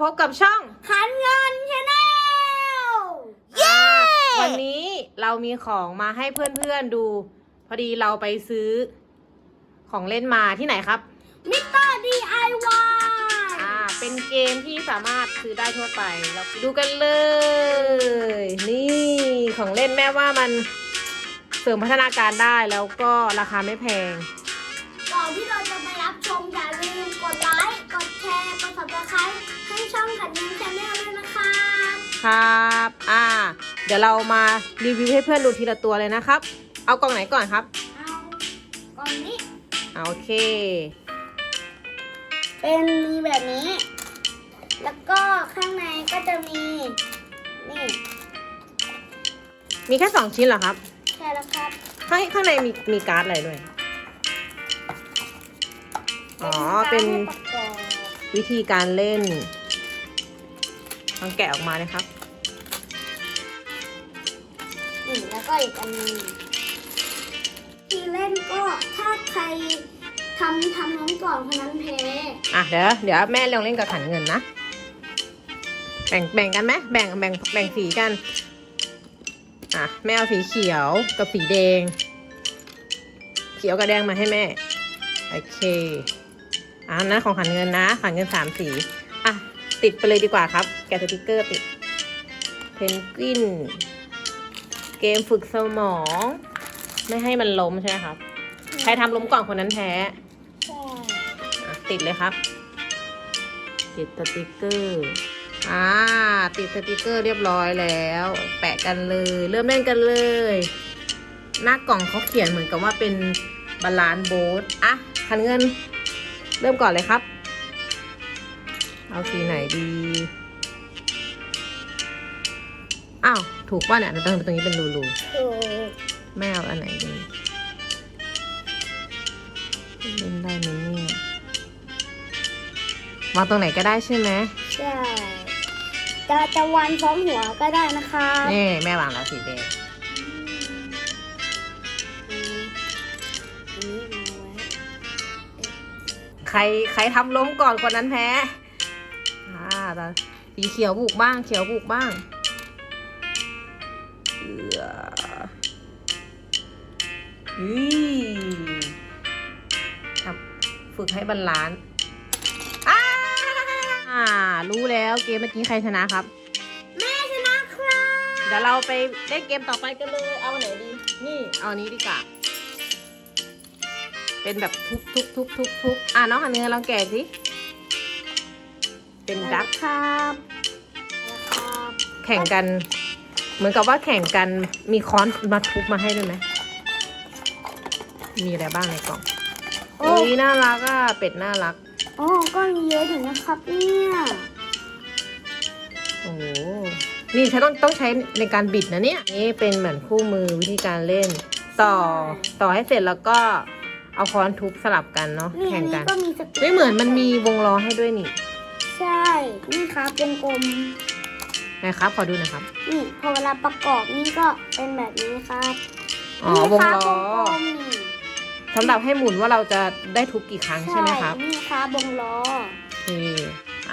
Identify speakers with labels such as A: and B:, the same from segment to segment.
A: พบกับช่อง
B: ขันเงินชาแนล
A: อ่าวันนี้เรามีของมาให้เพื่อนๆดู พอดีเราไปซื้อ ของเล่นมาที่ไหนครับ
B: มิสเตอร์ DIY
A: อ่า เป็นเกมที่สามารถซื้อได้ทั่วไป เราไปดูกันเลย นี่ของเล่นแม่ว่ามันเสริมพัฒนาการได้แล้วก็ราคาไม่แพง
B: ครั
A: บ อ่า เดี๋ยวเรามารีวิวให้เพื่อนดูทีละตัวเลยนะครับ เอากล่องไหนก่อนครับ
B: เอาก่อนนี้
A: อ่าโอเค
B: เป็นมีแบบนี้ แล้วก็ข้างในก็จะมี นี่
A: มีแค่สองชิ้นเหรอครับ
B: ใช่แล้วครับ
A: ข้างข้างในมีมีการ์ดอะไรด้วย อ๋อ เป็น
B: การให้ประกอบ
A: วิธีการเล่นลองแกะออกมาเลยครับ
B: อีกอันนึงที่เล่นก็ถ้าใครทำทำน้องก่อนคนนั้นแพ้
A: อะเดี๋ยวเดี๋ยวแม่ลองเล่นกับขันเงินนะ แบ่งแบ่งกันไหมแบ่งแบ่งแบ่งสีกัน อะแม่เอาสีเขียวกับสีแดง เขียวกับแดงมาให้แม่ โอเคอะนั้นของขันเงินนะ ขันเงินสามสี อะ ติดไปเลยดีกว่าครับ แกะสติกเกอร์ติด เพนกวิน เกมฝึกสมอง ไม่ให้มันล้มใช่ไหมครับ ใครทำล้มก่อนคนนั้นแพ้
B: ใช่
A: อะติดเลยครับ ติดสติกเกอร์ อ่า ติดสติกเกอร์เรียบร้อยแล้ว แปะกันเลย เริ่มเล่นกันเลย หน้ากล่องเขาเขียนเหมือนกับว่าเป็นบาลานโบสอะคันเงิน เริ่มก่อนเลยครับ เอาสีไหนดี อ้าว ถูกป่ะเนี่ยตรงตรงนี้เป็นรูรู
B: ถูก
A: แม่เอาอันไหนดีเล่นได้ไหมเนี่ยวางตรงไหนก็ได้ใช่ไหม
B: ใช่จะจะวันพร้อมหัวก็ได้นะคะ
A: นี่แม่วางแล้วสีแดง
B: อืมอันนี้มาไว้
A: ใครใครทำล้มก่อนคนนั้นแพ้อ่าแต่สีเขียวบุกบ้าง เขียวบุกบ้าง เอืออุ้ยทำฝึกให้บาลานซ์อ่าอ่า รู้แล้วเกมเมื่อกี้ใครชนะครับ
B: แม่ชนะครับ
A: เดี๋ยวเราไปเล่นเกมต่อไปกันเลย เอาอันไหนดี นี่ เอาอันนี้ดีกว่า เป็นแบบทุบทุบทุบทุบทุบอะน้องหันเนื้อลองแกะสิ เป็นดัก
B: ครับนะครับ
A: แข่งกัน เหมือนกับว่าแข่งกันมีค้อนมาทุบมาให้ด้วยไหม มีอะไรบ้างในกล่อง
B: โอ้
A: อุ้ยน่ารักอะ เป็ดน่ารัก
B: โอ้ก็มีเยอะถึงนะครับเนี่ย
A: โอ้โหนี่ใช้ต้องต้องใช้ในการบิดนะเนี่ย นี่เป็นเหมือนคู่มือวิธีการเล่น ต่อต่อให้เสร็จแล้วก็เอาค้อนทุบสลับกันเนาะ
B: นี่
A: แข่
B: อั
A: ง
B: น
A: กั
B: นี้
A: น
B: ก็มีสติ๊ก
A: ไม่เหมือนมันมีวงล้อให้ด้วยนี่
B: ใช่ นี่ครับวงกลม
A: นะครับขอดูหนะครับ
B: นี่พอเวลาประกอบนี่ก็เป็นแบบนี้ครับ
A: อ๋อ
B: นี่
A: วง
B: ครับ
A: ล้อ
B: วงกลมนี่
A: สำหรับให้หมุนว่าเราจะได้ทุบกี่ครั้งใช่ไหมครับ
B: นี่ครับวงล้อ
A: โอเค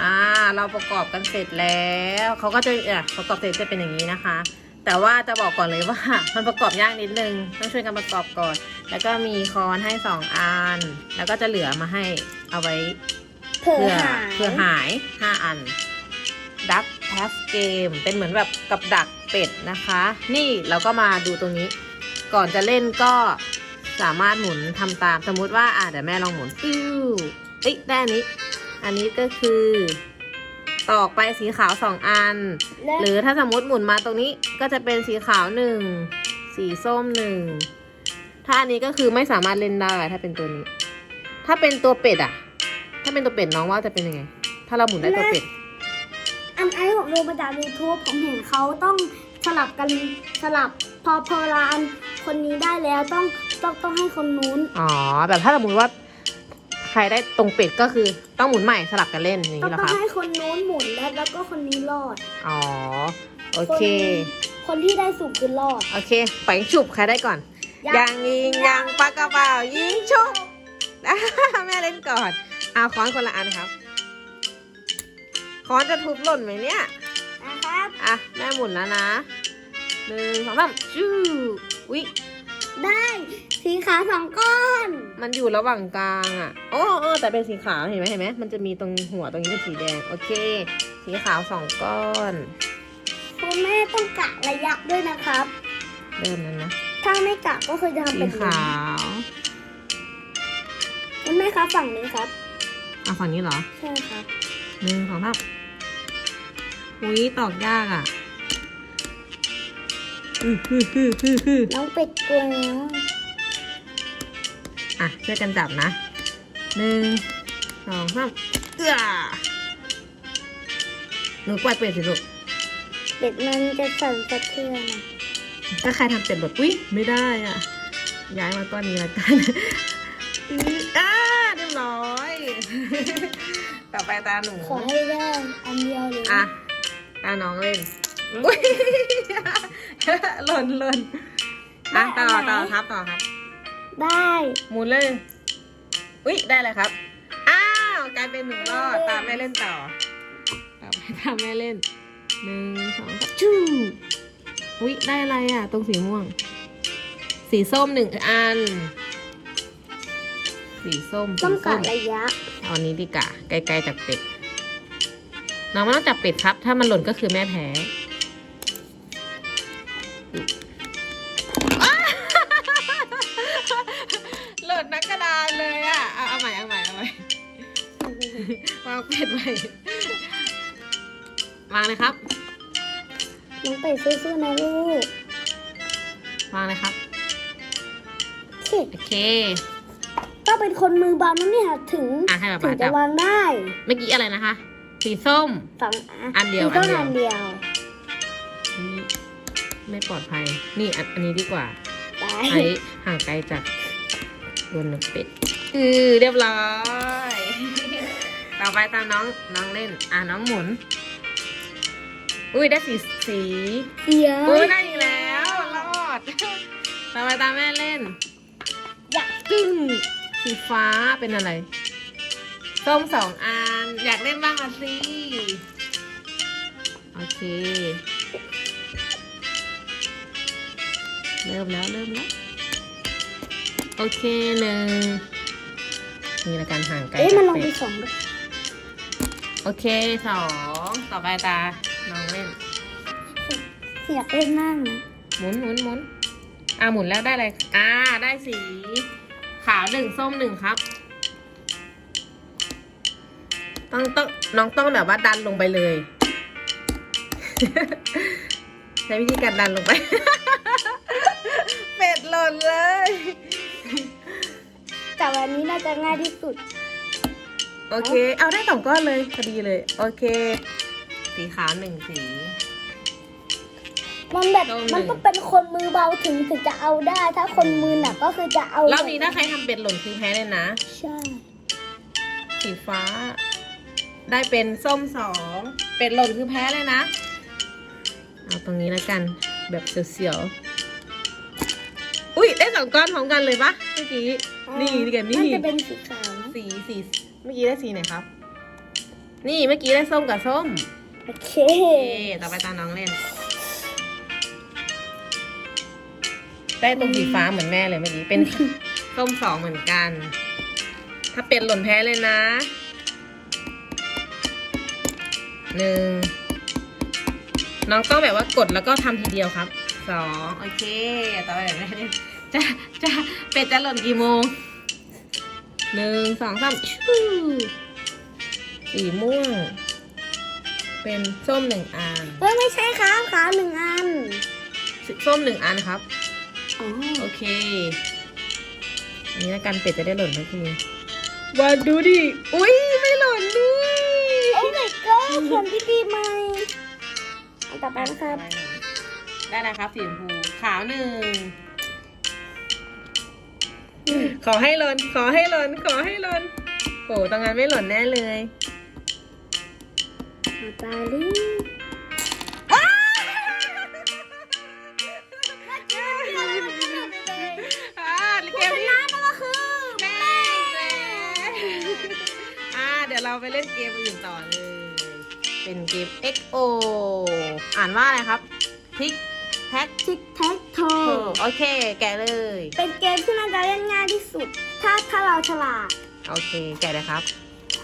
A: อ่าเราประกอบกันเสร็จแล้วเขาก็จะอะประกอบเสร็จจะเป็นอย่างนี้นะคะ แต่ว่าจะบอกก่อนเลยว่า มันประกอบยากนิดนึงต้องช่วยกันประกอบก่อน แล้วก็มีคอนให้สองอัน แล้วก็จะเหลือมาให้เอาไว้
B: เผื่อ
A: เพื่อ
B: หาย
A: เพื่อหายห้าอันดัก แ s สเกมเป็นเหมือนแบบกับดักเป็ดนะคะ นี่เราก็มาดูตรงนี้ ก่อนจะเล่นก็สามารถหมุนทำตามสมมุติว่าอะเดี๋ยวแม่ลองหมุนปิ้วเอ้ยได้อันนี้ อันนี้ก็คือตอกไปสีขาวสองอัน
B: และ
A: หรือถ้าสมมติหมุนมาตรงนี้ก็จะเป็นสีขาวหนึ่งสีส้มหนึ่งถ้าอันนี้ก็คือไม่สามารถเล่นได้ถ้าเป็นตัวนี้ ถ้าเป็นตัวเป็ดอะถ้าเป็นตัวเป็ดน้องว่าจะเป็นยังไง ถ้าเราหมุนได้ตัวเป็ด
B: อันไอ้ผมดูมาจากยูทูบผมเห็นเขาต้องสลับกันสลับพอพอเวลาอันคนนี้ได้แล้วต้องต้องต้องให้คนนู้น
A: อ๋อแบบถ้าสมมติว่า ใครได้ตรงเป็ดก็คือต้องหมุนใหม่สลับกันเล่นอย่าง
B: ต้อง
A: นี้เหรอ
B: ต้อง
A: คะ
B: ให้คนนู้นหมุนแล้วแล้วก็คนนี้รอด
A: อ๋อโอเค
B: คนที่ได้สูงคือรอด
A: โอเคไปฉุบใครได้ก่อน
B: ยั
A: ยังงยิงยังปากกระเป๋ายิงชุบแม่เล่นก่อนเอาค้อนคนละอันครับ ค้อนจะทุบหล่นไหมเนี่ย
B: นะครับ
A: อะ แม่หมุนแล้วนะหนึ่งสองสามชูวิ
B: ได้สีขาวสองก้อน
A: มันอยู่ระหว่างกลางอะโอ้โอ้แต่เป็นสีขาวเห็นไหมเห็นไหมมันจะมีตรงหัวตรงนี้เป็นสีแดง โอเค สีขาวสองก้อน
B: คุณแม่ต้องกะระยะด้วยนะครับ
A: เริ่มแล้วนะ
B: ถ้าไม่กะก็คือจะทำ
A: สี
B: เป็น
A: ขาว
B: คุณแม่ครับฝั่งนี้ครับ
A: อะฝั่งนี้เหรอ
B: ใช่ครับ
A: หนึ่งสองสามอุ้ยตอกยากอะอื้อฮือฮือฮือฮือ
B: น้องเป็ดกลัวแล้ว
A: อะช่วยกันจับนะหนึ่งสองสามเอื้อหนูปล่อยเป็ดสิลูก
B: เป็ดมันจะสั่นสะเทือนอะ
A: ถ้าใครทำเป็ดหลดอุ้ยไม่ได้อะ ย้ายมาก้อนนี้ละกันอื้ออ่าเรียบร้อย ต่อไปตาหนู
B: ขอให้ได้อันเดียวเลย
A: อะตาน้องเล่นอุ้ยหล่นหล่นอะต่อต่อครับต่อครับ
B: ได้
A: หมุนเลย อุ้ยได้เลยครับ อ้าวกลายเป็นหนึ่งรอดตามแม่เล่นต่อต่อไปตามแม่เล่นหนึ่งสองสามชูอุ้ยได้อะไรอะ ตรงสีม่วง สีส้มหนึ่งอัน สีส้ม
B: ต้
A: สี
B: อง
A: ส้
B: กะ
A: ม
B: ระยะ
A: เอาอันนี้ดีกว่าไกลๆจากเป็ด น้องไม่ต้องจับเป็ดครับ ถ้ามันหล่นก็คือแม่แพ้หล่นนักกระดานเลยอะ เอาเอาใหม่เอาใหม่เอาใหม่ วางเป็ดใหม่ วางเลยครับ
B: น้องเป็ดสู้ๆนะลูก
A: วางเลยครับ
B: สิ
A: โอเค
B: ต้องเป็นคนมือเบานะเนี่ยถึง
A: อะให้ป๊า
B: ถึ
A: ป๊างจั
B: จะ
A: บ
B: วางได้
A: เมื่อกี้อะไรนะคะ สีส้ม
B: ฝั่ง
A: อันเดียว
B: มีต้น
A: อั
B: อั
A: น
B: น
A: เดี
B: เดี
A: ย
B: ยวว
A: นี่ไม่ปลอดภัย นี่อันอันนี้ดีกว่า
B: ได้
A: ใช้ห่างไกลจากดวนเป็ดอือเรียบร้อย ต่อไปตามน้องน้องเล่น อะน้องหมุน อุ้ยได้สีสี
B: เดี๋ยว
A: อุ้ยได้อีกแล้วรอด ต่อไปตามแม่เล่น
B: อยาก
A: กึ้ง สีฟ้าเป็นอะไรส้มสองอัน อยากเล่นบ้างอะสิ โอเค เริ่มแล้วเริ่มแล้ว โอเคหนึ่งนี่ละกันห่างไกล
B: เอ๊ะ
A: จาก
B: มันลง
A: เป็
B: ไป
A: ด
B: สองด้วย
A: โอเคสองต่อไปตาน้องเล่น
B: อยากเล่นนั่งนะ
A: หมุนหมุนหมุนอ่าหมุนแล้วได้อะไรอ่าได้สี ขาวหนึ่งส้มหนึ่งครับ ต้องต้องน้องต้องแบบว่าดันลงไปเลย ใช้วิธีการดันลงไป เป็ดหล่นเลย
B: แต่วันนี้น่าจะง่ายที่สุด
A: โอเค เอาได้สองก้อนเลยพอดีเลย โอเค สีขาวหนึ่งสี
B: มันแบบ
A: โดนหนึ่ง
B: มันต้องเป็นคนมือเบาถึงถึงจะเอาได้ ถ้าคนมือหนักก็คือจะเอา
A: รอบนี้ถ้าใครทำเป็ดหล่นคือแพ้เลยนะ
B: ใช่
A: สีฟ้า ได้เป็นส้มสอง เป็ดหล่นคือแพ้เลยนะ เอาตรงนี้แล้วกัน แบบเสียวๆ อุ้ยได้สองก้อนพร้อมกันเลยปะเมื่อกี้ นี่นี่กันนี่
B: มันจะเป็นสีขาวนะ
A: สีสีเมื่อกี้ได้สีไหนครับ นี่เมื่อกี้ได้ส้มกับส้ม
B: โอเค
A: โอเคต่อไปตาน้องเล่น ได้ตรงสีฟ้าเหมือนแม่เลยเมื่อกี้เป็นส้มสองเหมือนกัน ถ้าเป็นหล่นแพ้เลยนะหนึ่งน้องต้องแบบว่ากดแล้วก็ทำทีเดียวครับสองโอเคต่อไปแบบแม่เล่นจะจะเป็ดจะหล่นกี่โมงหนึ่งสองสามชูสีม่วง เป็นส้มหนึ่งอัน
B: เฮ้ยไม่ใช่ครับขาวหนึ่งอัน
A: ส้มหนึ่งอันครับ
B: อ๋อ
A: โอเค อันนี้ละกันเป็ดจะได้หล่นทันทีมาดูดิ อุ้ยไม่หล่นด้วย
B: โอ้ my god เขียนพิธีใหม่อันต่อไปนะครับ
A: ได้แล้วครับสีชมพูขาวหนึ่ง ขอให้หล่น ขอให้หล่น ขอให้หล่นโอ้ตรงนั้นไม่หล่นแน่เลย
B: อาตาลี
A: อ่ ไปเล่นเกมอื่นต่อเลย เป็นเกม XO อ่านว่าอะไรครับทิกแท็ก
B: ทิกแท็กโท
A: โอเค แกะเลย
B: เป็นเกมที่น่าจะเล่นง่ายที่สุด ถ้าถ้าเราฉลาด
A: โอเค แกะเลยครับ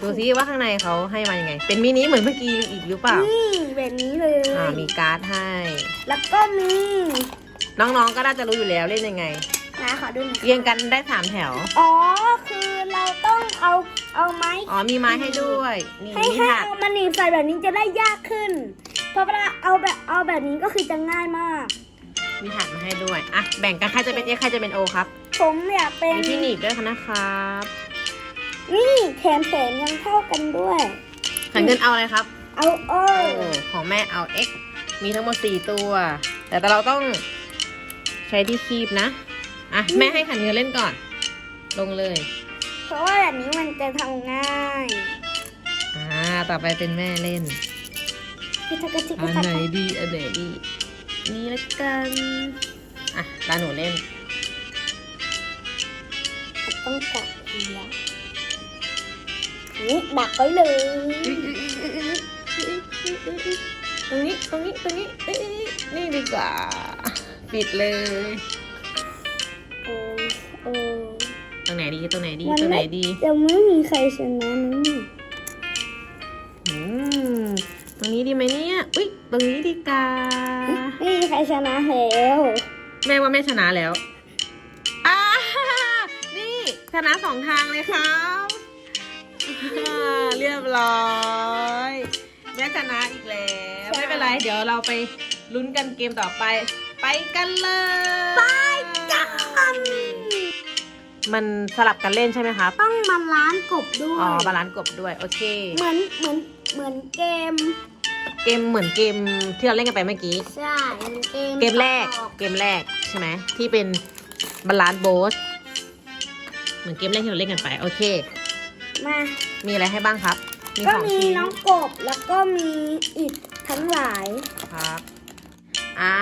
A: ดูซิว่าข้างในเขาให้มายังไง เป็นมินิเหมือนเมื่อกี้อีกหรือเปล่า
B: นี่แบบนี้เลย
A: อ่า มีการ์ดให้
B: แล้วก็มี
A: น้องๆ ก็น่าจะรู้อยู่แล้วเล่นยังไง
B: นะขอดูหน่อย
A: เรียงกันได้สามแถว
B: อ๋อ คือ เราต้องเอาเอาไม้
A: อ๋อมีไม้ให้ด้วย นี่
B: ให้
A: มี
B: ให้
A: ถัก
B: เอามาหนีบใส่แบบนี้จะได้ยากขึ้น เพราะเวลาเอาแบบเอาแบบนี้ก็คือจะง่ายมาก
A: มีถักมาให้ด้วยอะแบ่งกันใครจะเป็น X ใครจะเป็น O ครับ
B: ผมอยากเป็น
A: มีที่หนีบด้วยนะครับ
B: นี่แถมแถมยังเท่ากันด้วย
A: ขันเงินเอาอะไรครับ
B: เอาโอ้
A: โอ้ของแม่เอา X มีทั้งหมด4ตัวแต่เราต้องใช้ที่คีบนะ อะ แม่ให้ขันเงินเล่นก่อน ลงเลย
B: เพราะว่าแบบนี้มันจะทำง่าย
A: อ่าต่อไปเป็นแม่เล่น
B: คือถ้ากระชิกก
A: อั
B: ระ
A: น
B: ชับ
A: ไหนดีอันไหนดีนี่ละกันอะตาหนูเล่น
B: ต้องกัดเลียนี่ดักไว้เลย
A: ตรงนี้ตรงนี้ตรงนี้เอ้ยนี่ดีกว่า ปิดเลย ไหนดีตรงไหนดี
B: มัน
A: ตรงไหน
B: ไม่
A: ดี
B: จะไม่มีใครชนะนะนี่
A: อืมตรงนี้ดีไหมเนี่ยอุ้ยตรงนี้ดีกว่า
B: ไม่มีใครชนะแล้ว
A: แม่ว่าแม่ชนะแล้วอ่านี่ชนะสองทางเลยครับอ่าเรียบร้อยแม่ชนะอีกแล้วไม่เป็นไรเดี๋ยวเราไปลุ้นกันเกมต่อไป ไปกันเลย
B: ไปกัน
A: มันสลับกันเล่นใช่ไหมครับ
B: ต้องมาล้านกบด้วย
A: อ๋อบาลานซ์กบด้วย โอเค
B: เหมือนเหมือนเหมือนเกม
A: เกมเหมือนเกมที่เราเล่นกันไปเมื่อกี้
B: ใช่เหมือนเกม
A: เกมแรก
B: ต่อ
A: เกมแรกใช่ไหมที่เป็นบาลานซ์โบสเหมือนเกมแรกที่เราเล่นกันไป โอเค
B: มา
A: มีอะไรให้บ้างครับ มี
B: ก็
A: สอง
B: มี
A: ชิ้น
B: น้องกบแล้วก็มีอิดทั้งหลาย
A: ครับ อ่า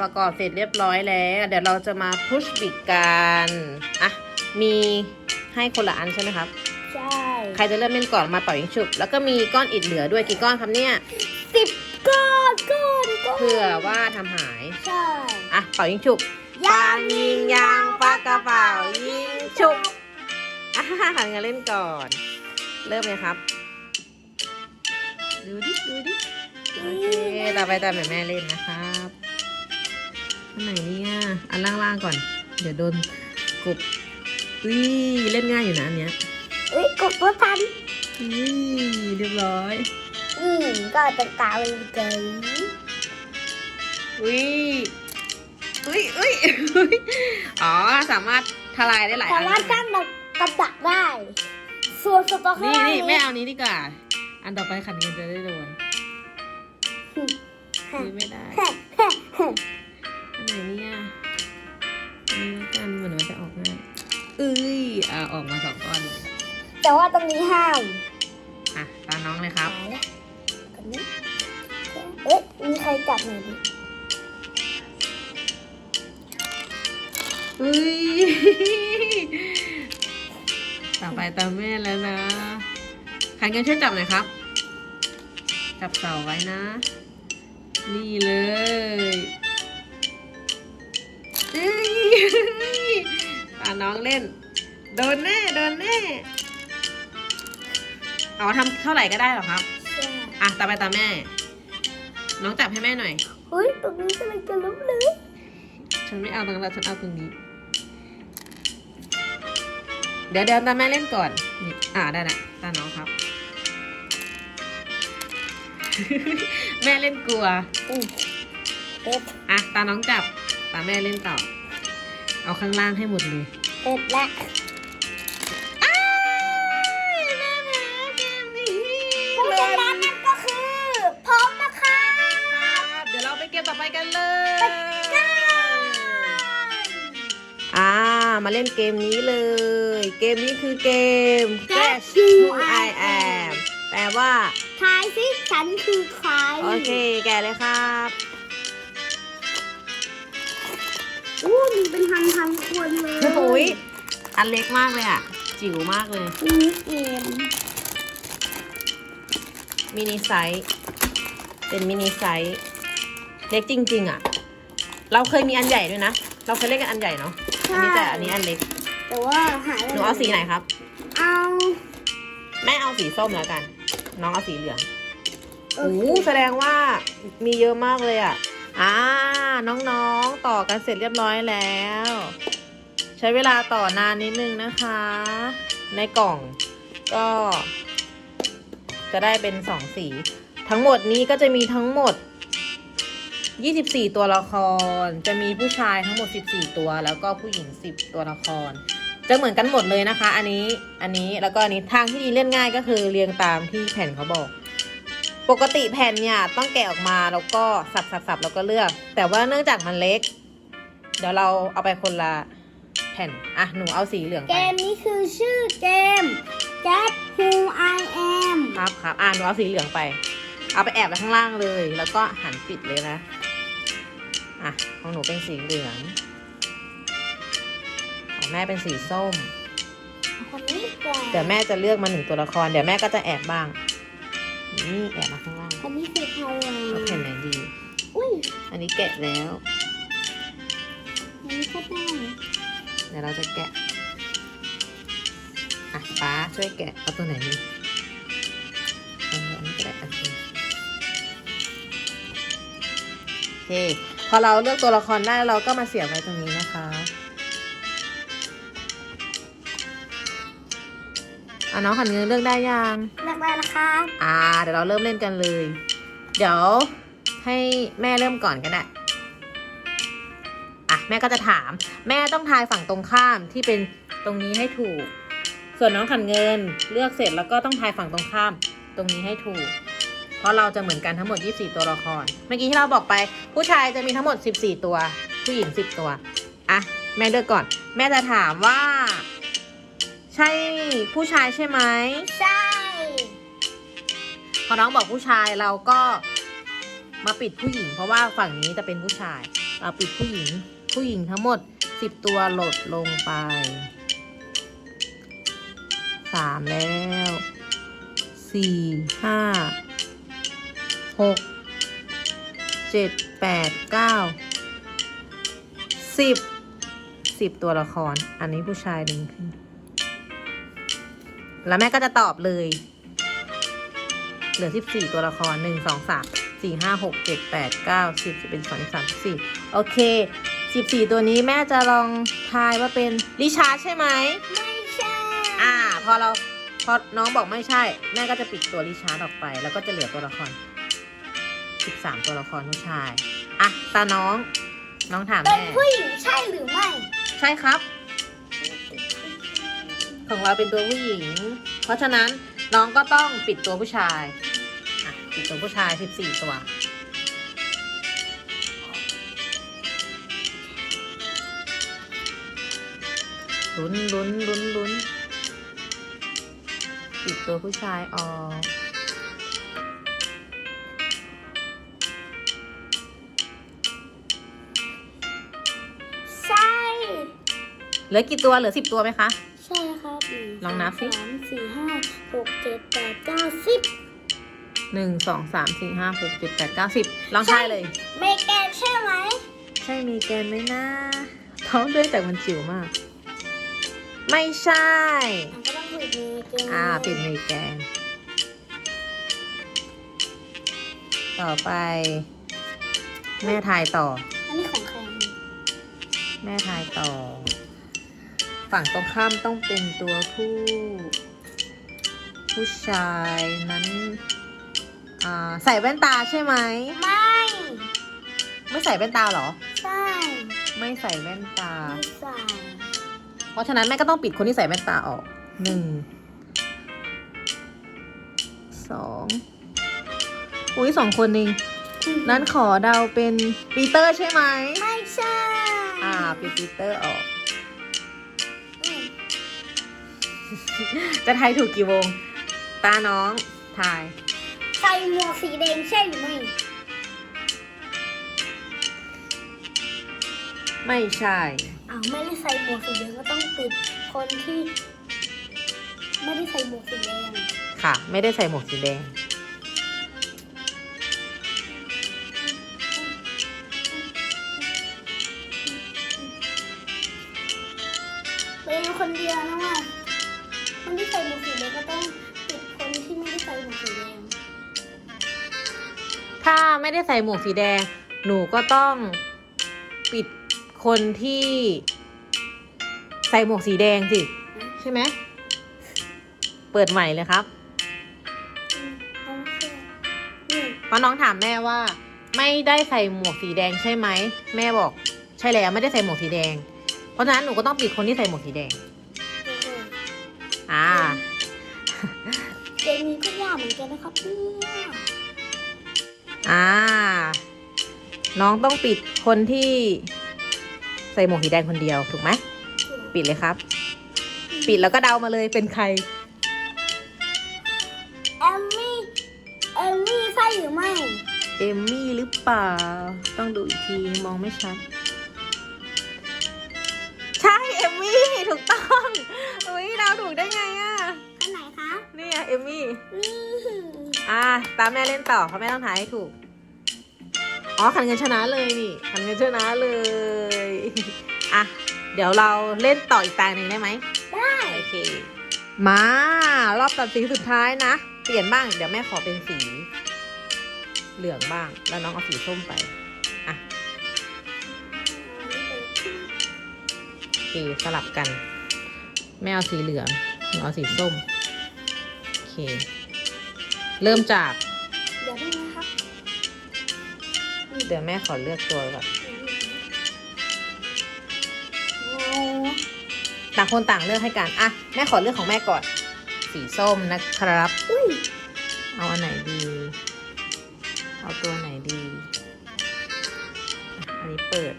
A: ประกอบเสร็จเรียบร้อยแล้ว เดี๋ยวเราจะมาพุชบิกกัน อะ มีให้คนละอันใช่ไหมครับ
B: ใช่
A: ใครจะเริ่มเล่นก่อนมาต่อยยิงฉุบ แล้วก็มีก้อนอิฐเหลือด้วยกี่ก้อนครับเนี่ย
B: สิบก้อนก้อนก้อน
A: เพื่อว่าทำหาย
B: ใช่
A: อะเป่ายิงฉุบปายิงยางปากกระเป๋ายิงฉุบอะหันกันเล่นก่อน เริ่มเลยครับ ดูดิดูดิโอเคต่อไปตามแม่แม่เล่นนะครับอันไหนเนี่ยอันล่างๆก่อน เดี๋ยวโดนกบ อุ้ยเล่นง่ายอยู่นะอันเนี้ย
B: เอ้ยกบก็ทัน
A: อุ้ยเรียบร้อย
B: นี่ก็เป็นกาวเลยเกย
A: อุ้ยอุ้ยอุ้ยอุ๊ยอ๋อสามารถทลายได้หลาย
B: แต่
A: อัน
B: ว่าตั้งแบบกับดักได้ส่วนสตอข้าง
A: นี่
B: ล่าง
A: นี่ไม่
B: นี้
A: เอานี้ดีกว่า อันต่อไปขันเงินจะได้โดนนี่ไม่ได้
B: แฮะแฮะแฮะ
A: อันไหนเนี่ยอันนี้แล้วกันเหมือนมันจะออกง่าย เอ้ยอ่าออกมาสองก้อนเลย
B: แต่ว่าตรงนี้ห้าม
A: อะตาน้องเลยครับ
B: ตายแล้วกันนี้เอ๊ะมีใครจับหน่อยดิ
A: เฮ้ย ต่อไปตามแม่แล้วนะใครกันช่วยจับหน่อยครับ จับเสาไว้นะ นี่เลยเอ้ย ตาน้องเล่น โดนแน่ โดนแน่เอาทำเท่าไหร่ก็ได้เหรอครับ
B: ใช่
A: อะต่อไปตามแม่ น้องจับให้แม่หน่อย
B: เฮ้ยตรงนี้กำลังจะล้มเลย
A: ฉันไม่เอาตรงนั้นฉันเอาตรงนี้ เดี๋ยวเดี๋ยวตาแม่เล่นก่อนนี่อ่าได้ละตาน้องครับ แม่เล่นกลัว
B: อืมเอ็ด
A: อะตาน้องจับ ตาแม่เล่นต่อ เอาข้างล่างให้หมดเลย
B: เอ็ดละ
A: อ้ายแม่แพ้เกมนี้
B: ผู้ชนะนั่นก็คือพร้อมนะคะ
A: ครับเดี๋ยวเราไปเกมต่อไปกันเลย
B: กัน
A: อ่ามาเล่นเกมนี้เลย เกมนี้คือเกม
B: Guess
A: Who
B: Who
A: I
B: I
A: Am แปลว่า
B: ทายสิฉันคือใคร
A: โอเค แกะเลยครับ
B: มีเป็นพันพันๆคนเลย
A: โอ้ยอันเล็กมากเลยอะ จิ๋วมากเลย
B: มินิเกม
A: มินิไซส์ เป็นมินิไซส์เล็กจริง ๆ อะ เราเคยมีอันใหญ่ด้วยนะ เราเคยเล่นกันอันใหญ่เนาะอันนี้แต่อันนี้อันเล็ก
B: แต่ว่าหาย
A: หนูเอาสีไหนครับ
B: เอา
A: แม่เอาสีส้มแล้วกัน น้องเอาสีเหลือง
B: โอ
A: โอ้
B: เค
A: โหแสดงว่ามีเยอะมากเลยอะ อ่าน้องๆต่อกันเสร็จเรียบร้อยแล้ว ใช้เวลาต่อนานนิดนึงนะคะ ในกล่องก็ จะได้เป็นสองสี ทั้งหมดนี้ก็จะมีทั้งหมด 24 ตัวละคร จะมีผู้ชายทั้งหมด 14 ตัว แล้วก็ผู้หญิง 10 ตัวละคร จะเหมือนกันหมดเลยนะคะ อันนี้อันนี้แล้วก็อันนี้ทางที่ดีเล่นง่ายก็คือเรียงตามที่แผ่นเขาบอก ปกติแผ่นเนี่ยต้องแกะออกมาแล้วก็สับสับสับแล้วก็เลือก แต่ว่าเนื่องจากมันเล็ก เดี๋ยวเราเอาไปคนละแผ่น อะ หนูเอาสีเหลือง
B: เก
A: ไป
B: มนี้คือชื่อเกม Get Who I Am
A: ครับครับอ่าหนูเอาสีเหลืองไป เอาไปแอบไว้ข้างล่างเลย แล้วก็หันปิดเลยนะ อะ ของหนูเป็นสีเหลือง ของแม่เป็นสีส้ม
B: คนนี้ก่อน
A: เดี๋ยวแม่จะเลือกมาหนึ่งตัวละคร เดี๋ยวแม่ก็จะแอบบ้าง นี่แอบมาข้างล่าง
B: คนนี้คือใครอะ
A: เอาแผ่นไหนดี
B: อุ้ย
A: อันนี้แกะแล้ว
B: อันนี้ก็ได้
A: เดี๋ยวเราจะแกะ อะป้าช่วยแกะเอาตัวไหนดีเอาอันนี้ก็ได้โอเคโอเค พอเราเลือกตัวละครได้เราก็มาเสียบไว้ตรงนี้นะคะ อะน้องขันเงินเลือกได้ยัง
B: เลือกได้แล้วครับ
A: อ่า เดี๋ยวเราเริ่มเล่นกันเลย เดี๋ยวให้แม่เริ่มก่อนก็ได้อะแม่ก็จะถาม แม่ต้องทายฝั่งตรงข้ามที่เป็นตรงนี้ให้ถูก ส่วนน้องขันเงินเลือกเสร็จแล้วก็ต้องทายฝั่งตรงข้ามตรงนี้ให้ถูก เพราะเราจะเหมือนกันทั้งหมด 24 ตัวละคร เมื่อกี้ที่เราบอกไป ผู้ชายจะมีทั้งหมด 14 ตัว ผู้หญิง 10 ตัว อะ แม่เลือกก่อน แม่จะถามว่า ใช่ผู้ชายใช่ไหม
B: ใช่
A: พอน้องบอกผู้ชายเราก็มาปิดผู้หญิง เพราะว่าฝั่งนี้จะเป็นผู้ชาย เราปิดผู้หญิง ผู้หญิงทั้งหมดสิบตัวหลดลงไปสามแล้วสี่ห้าหกเจ็ดแปดเก้าสิบสิบตัวละคร อันนี้ผู้ชายดึงขึ้น แล้วแม่ก็จะตอบเลย เหลือ14ตัวละคร1 2 3 4 5 6 7 8 9 10 11 12 13 14โอเค14ตัวนี้แม่จะลองทายว่าเป็นลิชาร์ดใช่ไหม
B: ไม่ใช่
A: อ่า พอเราพอน้องบอกไม่ใช่ แม่ก็จะปิดตัวลิชาร์ดออกไป แล้วก็จะเหลือตัวละคร13ตัวละครผู้ชาย อะตาน้อง น้องถาม
B: เป็น
A: แม่
B: ผู้หญิงใช่หรือไม่
A: ใช่ครับ ของเราเป็นตัวผู้หญิง เพราะฉะนั้นน้องก็ต้องปิดตัวผู้ชายอะปิดตัวผู้ชาย 14 ตัว ลุ้นลุ้นลุ้นลุ้นปิดตัวผู้ชายออก
B: ใช่
A: เหลือกี่ตัว เหลือ10ตัวไหมคะ
B: ใช่ครับหนึ่
A: ล องนับสิ
B: สามสี่ห้าหกเจ็ดแปดเก้าสิบ
A: หนึ่งสองสามสี่ห้าหกเจ็ดแปดเก้าสิบลองใช่เลย
B: เมแกนใช่ไหม
A: ใช่มีแกนไหมนะท้องด้วยแต่มันจิ๋วมาก ไม่ใช่
B: มันก็ต้องปิดเมแกน
A: อ่าปิดมีแกน ต่อไป แม่ทายต่อ
B: อันนี้ของใคร
A: แม่ทายต่อ ฝั่งตรงข้ามต้องเป็นตัวผู้ ผู้ชายนั้นใส่แว่นตาใช่ไหม
B: ไม่
A: ไม่ใส่แว่นตาเหรอ
B: ใช่
A: ไม่ใส่แว่นตา
B: ไม่ใส่
A: เพราะฉะนั้นแม่ก็ต้องปิดคนที่ใส่แว่นตาออกหนึ่งสองอุ้ยสองคนเองนั้นขอเดาเป็นปีเตอร์ใช่ไหม
B: ไม่ใช่
A: อ่าปิดปีเตอร์ออก จะทายถูกกี่วง ตาน้องทาย
B: ใส่หมวกสีแดงใช่หรือไม่
A: ไม่ใช่
B: อ้าวไม่ได้ใส่หมวกสีแดงก็ต้องปิดคนที่ ไม่ได้ใส่หมวกสีแดง
A: ค่ะ ไม่ได้ใส่หมวกสีแดง
B: เป็นคนเดียวนะว่า คนที่ใส่หมวกสีแดงก็ต้องปิดคนที่ไม่ได้ใส่หมวกสีแดง
A: ถ้าไม่ได้ใส่หมวกสีแดง หนูก็ต้องปิดคนที่ ใส่หมวกสีแดงสิ ใช่ไหม เปิดใหม่เลยครับ
B: อืมเอาเสื้อนี่
A: เพราะน้องถามแม่ว่า ไม่ได้ใส่หมวกสีแดงใช่ไหม แม่บอก ใช่แล้วไม่ได้ใส่หมวกสีแดง เพราะฉะนั้นหนูก็ต้องปิดคนที่ใส่หมวกสีแดง
B: ดูดู
A: อ่า
B: เกมนี้ก็ยากเหมือนกันนะครับเนี่ย
A: อ่า น้องต้องปิดคนที่ใส่หมวกสีแดงคนเดียวถูกไหม ปิดเลยครับ ปิดแล้วก็เดามาเลยเป็นใคร
B: เอมมี่ เอมมี่ใช่หรือไม่
A: เอมมี่หรือเปล่า ต้องดูอีกทีมองไม่ชัด เอมมี่
B: นี่
A: อ่า ตามแม่เล่นต่อเพราะแม่ต้องถ่ายให้ถูก อ๋อขันเงินชนะเลยนี่ขันเงินชนะเลย อะ เดี๋ยวเราเล่นต่ออีกตาหนึ่งได้ไหม
B: ได้
A: โอเค มารอบตัดสีสุดท้ายนะ เปลี่ยนบ้าง เดี๋ยวแม่ขอเป็นสี เหลืองบ้าง แล้วน้องเอาสีส้มไป อะโอเคสลับกัน แม่เอาสีเหลืองหนูเอาสีส้มโอ เคเริ่มจาก
B: เดี๋ยวได้ไหมครับ
A: เดี๋ยวแม่ขอเลือกตัวก่อน
B: โอ้
A: ต่างคนต่างเลือกให้กันอะแม่ขอเลือกของแม่ก่อน สีส้มนะครับ
B: อุ้ย
A: เอาอันไหนดี เอาตัวไหนดีอะอันนี้เปิด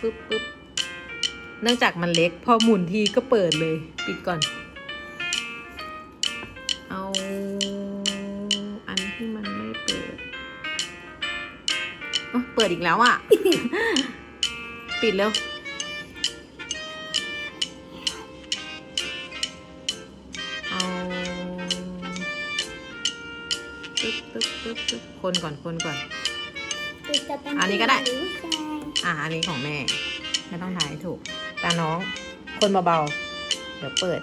A: ปึ๊บปึ๊บเนื่องจากมันเล็กพอหมุนทีก็เปิดเลย ปิดก่อน ปิดอีกแล้วอะ ปิดเร็ว เอาปึ๊บปึ๊บปึ๊บปึ๊บคนก่อนคนก่อน
B: ติดจะเป็น
A: อันนี้ก็ได้
B: หรือชาย
A: อะอันนี้ของแม่ ไม่ต้องถ่ายให้ถูก ตาน้อง คนเบาๆ เดี๋ยวเปิด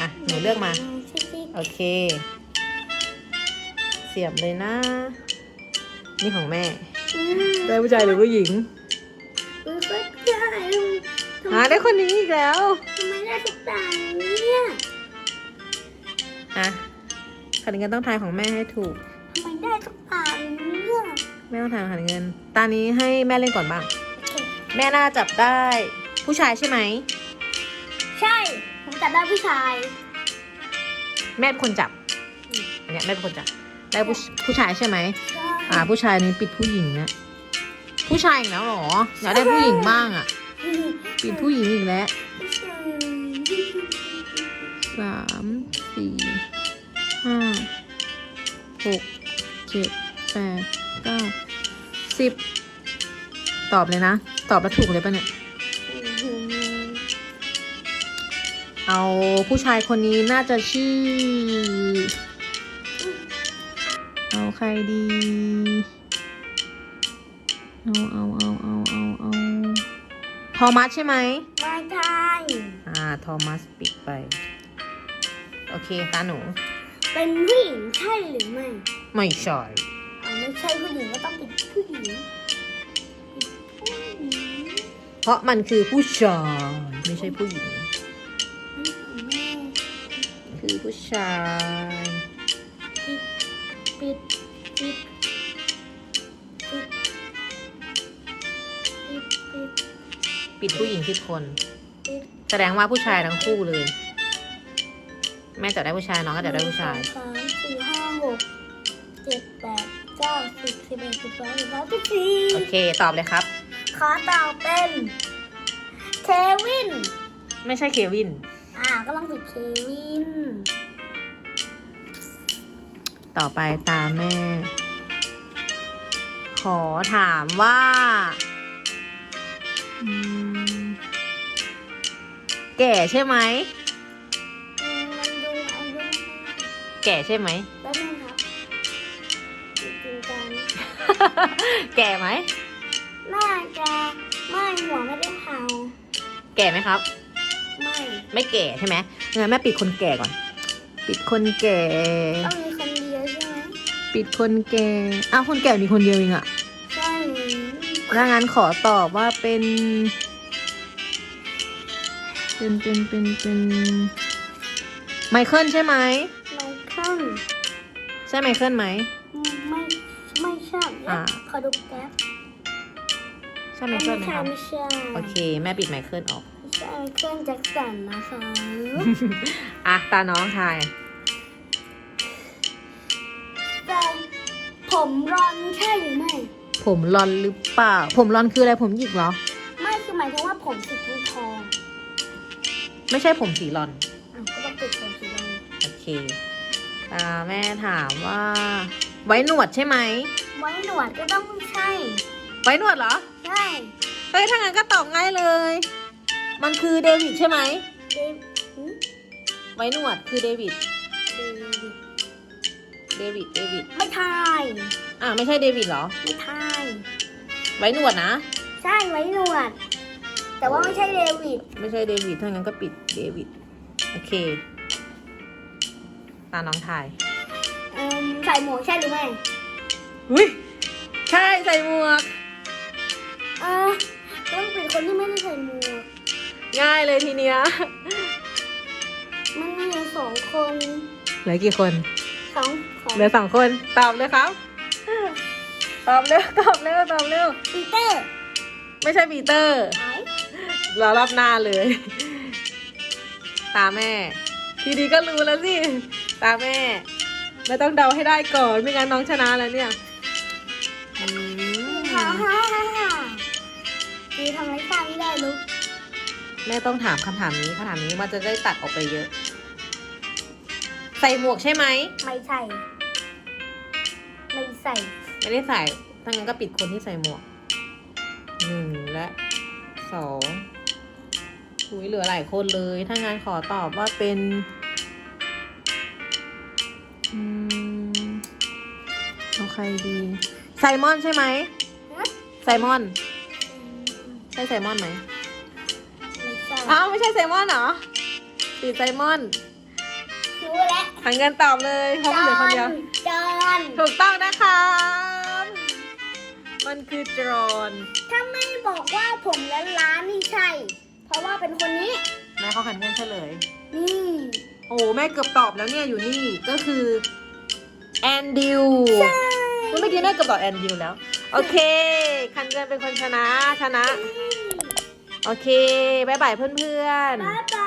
A: อะ หนูเลือกมา
B: ใช่สิ
A: โอเค เสียบเลยนะ นี่ของแม่
B: อืม
A: ได้ผู้ชายหรือผู้หญิง
B: เออก็ใช่ทำไม
A: หาได้คนนี้อีกแล้ว
B: ทำไมได้ทุกตาเนี่ย
A: อะขันเงินต้องทายของแม่ให้ถูก
B: ทำไมได้ทุกตาเนี่ย
A: แม่ต้องทายขันเงิน ตานี้ให้แม่เล่นก่อนบ้าง
B: โอเค
A: แม่น่าจับได้ ผู้ชายใช่ไหม
B: ใช่ ผมจับได้ผู้ชาย
A: แม่เป็นคนจับอันเนี้ยแม่เป็นคนจับ ได้ผู้ผู้ชายใช่ไหม
B: ใอ่า
A: ผู้ชายนี้ปิดผู้หญิงนะผู้ชายอีกแล้วเหรออยากได้ผู้หญิงบ้างอะ ปิดผู้หญิงอีกแล้วสามสี่ห้าหกเจ็ดแปดเก้าสิบตอบเลยนะ ตอบแล้วถูกเลยปะเนี่ย เอาผู้ชายคนนี้น่าจะชื่อ เอาใครดี เอาเอาเอาเอาเอาเอาทอมัสใช่ไหม
B: ไม่ใช่
A: อ่าทอมัสปิดไป โอเคตาหนู
B: เป็นผู้หญิงใช่หรือไม่
A: ไม่ใช่
B: เอาไม่ใช่ผู้หญิงก็ต้องเป็นผู้หญิงผู้หญิง
A: เพราะมันคือผู้ชายไม่ใช่ผู้หญิง
B: แม่
A: คือผู้ชาย
B: ปิด ปิด ปิด ปิด ปิด
A: ปิดผู้หญิงที่คน
B: ปิด
A: แสดงว่าผู้ชายทั้งคู่เลย แม่จับได้ผู้ชายน้องก็จับได้ผู้ชาย
B: หนึ่งสองสามสี่ห้าหกเจ็ดแปดเก้าสิบสิบเอ็ดสิบสองสิบสามสิบสี่
A: โอเค ตอบเลยครับ
B: ขอตอบเป็นเควิน
A: ไม่ใช่เควิน
B: อ่าก็ลองปิดเควิน
A: ต่อไปตามแม่ ขอถามว่าแก่ใช่ไหม
B: มันดูอายุ
A: แก่ใช่ไหม
B: แป๊บนึงครับจริงจัง
A: แก่ไหม
B: น่าจะไม่หัวไม่ได้เทา
A: แก่ไหมครับ
B: ไม่
A: ไม่แก่ใช่ไหมงั้นแม่ปิดคนแก่ก่อน ปิดคนแก่
B: ต้องมี
A: ปิดคนแก่อ้าวคนแก่มีคนเดียวเองอะ
B: ใช่
A: ถ้างั้นขอตอบว่าเป็น เป็นเป็นเป็นเป็นไมเคิลใช่ไหม
B: ไมเคิล
A: ใช่ไมเคิลไหม
B: ไม่ไม่ใช่
A: อ่า
B: ขอดูแป๊บ
A: ใช่ไมเคิลไหม
B: ใช่
A: คะ
B: ไม่ใช่
A: โอเค แม่ปิดไมเคิลออก
B: ไม่ใช่ไมเคิลแจ็คสันนะคะ
A: อะ ตาน้องทาย
B: ผมรอนใช่หรือไม่
A: ผมรอนหรือเปล่า ผมรอนคืออะไรผมหยิกเหรอ
B: ไม่คือหมายถึงว่าผมสีทองทอง
A: ไม่ใช่ผมสีรอน
B: อะก็ต้องปิดผมสีแดง
A: โอเคตาแม่ถามว่า ไว้หนวดใช่ไหม
B: ไว้หนวดก็ต้องใช่
A: ไว้หนวดเหรอ
B: ใช่
A: เฮ้ยถ้างั้นก็ตอบง่ายเลย มันคือเดวิดใช่ไหม
B: เดวหืม
A: ไว้หนวดคือเดวิด
B: เดวิด
A: เดวิด เดวิด
B: ไม่ทาย
A: อะไม่ใช่เดวิดเหรอ
B: ไม่ทาย
A: ไว้หนวดนะ
B: ใช่ไว้หนวด แต่ว่าไม่ใช่เดวิด
A: ไม่ใช่เดวิดถ้างั้นก็ปิดเดวิด โอเค ตาน้องทาย
B: เอิ่มใส่หมวกใช่หรือไม่
A: อุ้ยใช่ใส่หมวก
B: เออต้องเป็นคนที่ไม่ได้ใส่หมวก
A: ง่ายเลยทีเนี้ย
B: มันมีอยู่สองคน
A: เหลือกี่คน
B: สองสอง
A: เหลือสองคน ตอบเลยครับ ตอบเร็ว ตอบเร็ว ตอบเร็ว
B: ปีเตอร์
A: ไม่ใช่ปีเตอร์
B: ไอ้
A: รอรอบหน้าเลย ตาแม่ ทีดีก็รู้แล้วสิ ตาแม่ ไม่ต้องเดาให้ได้ก่อน ไม่งั้นน้องชนะแล้วเนี่ยอืม
B: ฮ่าฮ่าฮ่าฮ่ามีทำไรตาไม่ได้ลูก
A: แม่ต้องถามคำถามนี้คำถามนี้มันจะได้ตัดออกไปเยอะ ใส่หมวกใช่ไหม
B: ไม่ใช่ไม่ใส่
A: ไม่ได้ใส่ถ้างั้นก็ปิดคนที่ใส่หมวกหนึ่งและสองหุยเหลือหลายคนเลย ถ้างั้นขอตอบว่าเป็นอืมเอาใครดีไซมอนใช่ไหม
B: ฮะ
A: ไซมอน ใช่ไซมอนไหม
B: ไม่ใช่
A: อ้าวไม่ใช่ไซมอนเหรอ ปิดไซมอน
B: รู้แล้ว
A: หันเงินตอบเลยเพราะมันเหลือคนเดียว
B: จอน
A: ถูกต้องนะครับมันคือจรอน
B: ถ้าไม่บอกว่าผมและล้านนี่ใช่ เพราะว่าเป็นคนนี้
A: แม่เขาหันเงินเฉลย
B: นี่
A: โอ้แม่เกือบตอบแล้วเนี่ยอยู่นี่ก็คือแอนดิว
B: ใช่
A: เมื่อกี้แม่เกือบตอบแอนดิวแล้ว โอเค คันเกินเป็นคนชนะชนะ โอเคบายบายเพื่อนๆ
B: บ๊ายบา